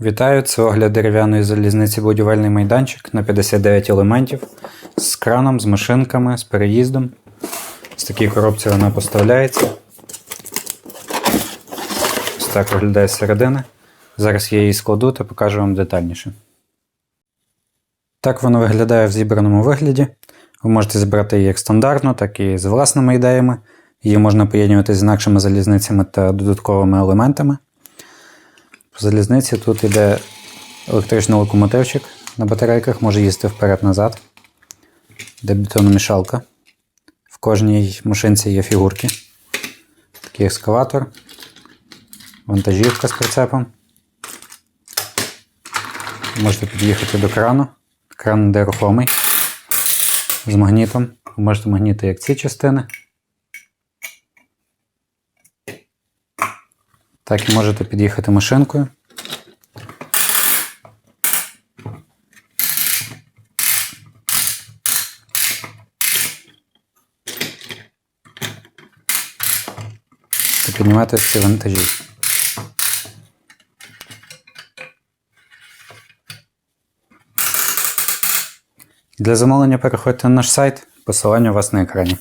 Вітаю, це огляд дерев'яної залізниці будівельний майданчик на 59 елементів з краном, з машинками, з переїздом. З такій коробці вона поставляється. Ось так виглядає зсередини. Зараз я її складу та покажу вам детальніше. Так воно виглядає в зібраному вигляді. Ви можете зібрати її як стандартно, так і з власними ідеями. Її можна поєднувати з інакшими залізницями та додатковими елементами. В залізниці тут йде електричний локомотивчик на батарейках, може їздити вперед-назад. Йде бетономішалка. В кожній машинці є фігурки. Такий екскаватор, вантажівка з прицепом. Можете під'їхати до крану. Кран йде рухомий з магнітом. Можете магніти як ці частини. Так можете під'їхати машинкою. Та піднімати ці вантажі. Для замовлення переходьте на наш сайт, посилання у вас на екрані.